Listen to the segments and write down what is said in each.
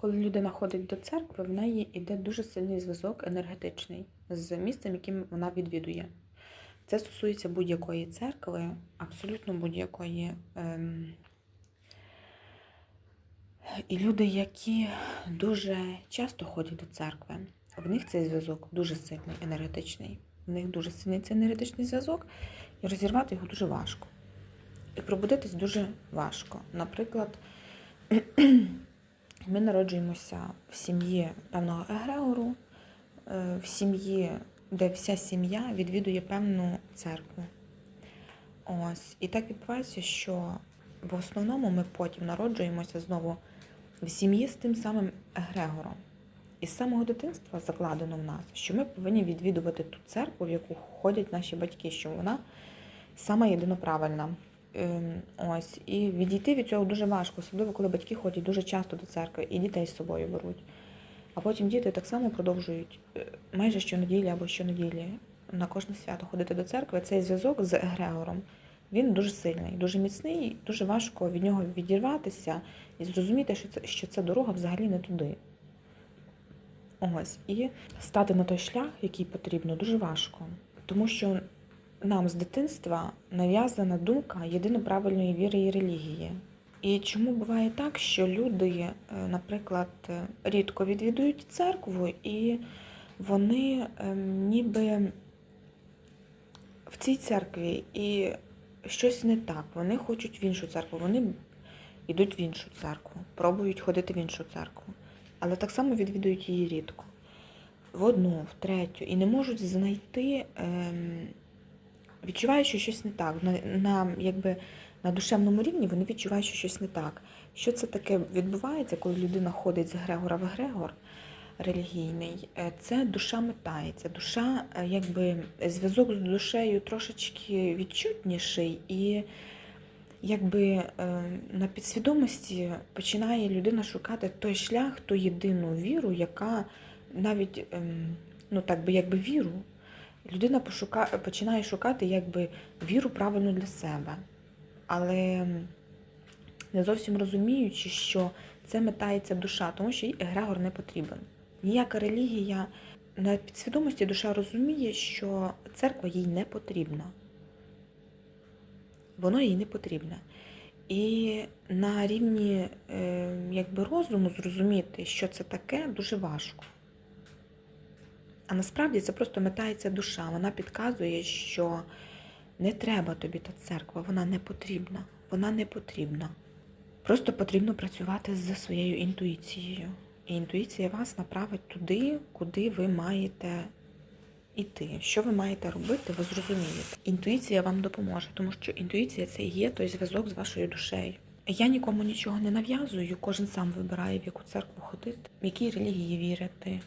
Коли людина ходить до церкви, в неї йде дуже сильний зв'язок енергетичний з місцем, яким вона відвідує. Це стосується будь-якої церкви, абсолютно будь-якої. Ем... І люди, які дуже часто ходять до церкви, в них цей зв'язок дуже сильний енергетичний. В них дуже сильний цей енергетичний зв'язок, і розірвати його дуже важко. І пробудитись дуже важко. Наприклад, ми народжуємося в сім'ї певного егрегору, е, в сім'ї, де вся сім'я відвідує певну церкву. Ось. І так відбувається, що в основному ми потім народжуємося знову в сім'ї з тим самим егрегором. І з самого дитинства закладено в нас, що ми повинні відвідувати ту церкву, в яку ходять наші батьки, що вона сама єдиноправильна. Ем, Ось. І відійти від цього дуже важко, особливо коли батьки ходять дуже часто до церкви і дітей з собою беруть. А потім діти так само продовжують е, майже щонеділі або щонеділі на кожне свято ходити до церкви. Цей зв'язок з егрегором він дуже сильний, дуже міцний, дуже важко від нього відірватися і зрозуміти, що це, що ця дорога взагалі не туди. Ось. І стати на той шлях, який потрібно, дуже важко. Тому що нам з дитинства нав'язана думка єдиноправильної віри і релігії. І чому буває так, що люди, е, наприклад, е, рідко відвідують церкву, і вони ем, ніби в цій церкві і щось не так. Вони хочуть в іншу церкву, вони йдуть в іншу церкву, пробують ходити в іншу церкву, але так само відвідують її рідко. В одну, в третю, і не можуть знайти, відчувають, що щось не так. На, на, якби, на душевному рівні вони відчувають, що щось не так. Що це таке відбувається, коли людина ходить з Грегора в Егрегор релігійний? Е, Це душа метається. Душа, е, якби зв'язок з душею трошечки відчутніший, і якби е, на підсвідомості починає людина шукати той шлях, ту єдину віру, яка навіть ем, ну так би якби віру. Людина пошука, починає шукати якби віру правильну для себе. Але не зовсім розуміючи, що це метається душа, тому що їй егрегор не потрібен. Ніяка релігія на підсвідомості душа розуміє, що церква їй не потрібна. Воно їй не потрібне. І на рівні е, якби, розуму зрозуміти, що це таке, дуже важко. А насправді це просто метається душа. Вона підказує, що не треба тобі та церква, вона не потрібна. Вона не потрібна. Просто потрібно працювати зі своєю інтуїцією. І інтуїція вас направить туди, куди ви маєте йти. Що ви маєте робити, ви зрозумієте. Інтуїція вам допоможе, тому що інтуїція це є той зв'язок з вашою душею. Я нікому нічого не нав'язую, кожен сам вибирає, в яку церкву ходити, в якій релігії вірити.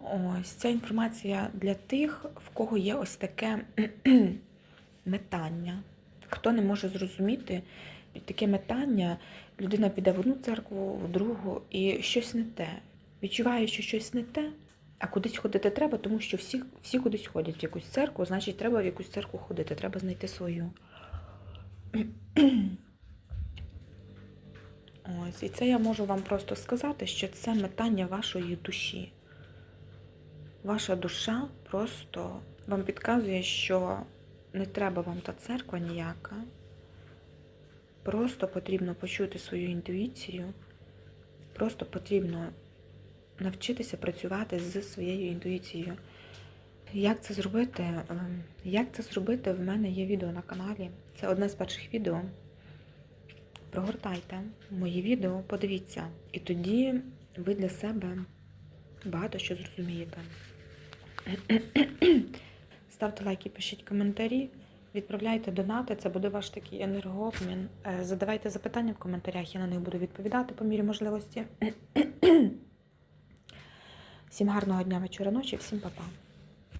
Ось ця інформація для тих, в кого є ось таке метання. Хто не може зрозуміти таке метання, людина піде в одну церкву, в другу, і щось не те. Відчуває, що щось не те, а кудись ходити треба, тому що всі, всі кудись ходять в якусь церкву, значить, треба в якусь церкву ходити, треба знайти свою. Ось, і це я можу вам просто сказати, що це метання вашої душі. Ваша душа просто вам підказує, що не треба вам та церква ніяка. Просто потрібно почути свою інтуїцію, просто потрібно навчитися працювати з своєю інтуїцією. Як це зробити? Ем, Як це зробити? В мене є відео на каналі. Це одне з перших відео. Прогортайте мої відео, подивіться. І тоді ви для себе багато що зрозумієте. Ставте лайки, пишіть коментарі, відправляйте донати, це буде ваш такий енергообмін. Е, Задавайте запитання в коментарях, я на них буду відповідати по мірі можливості. Всім гарного дня, вечора, ночі, всім па-па.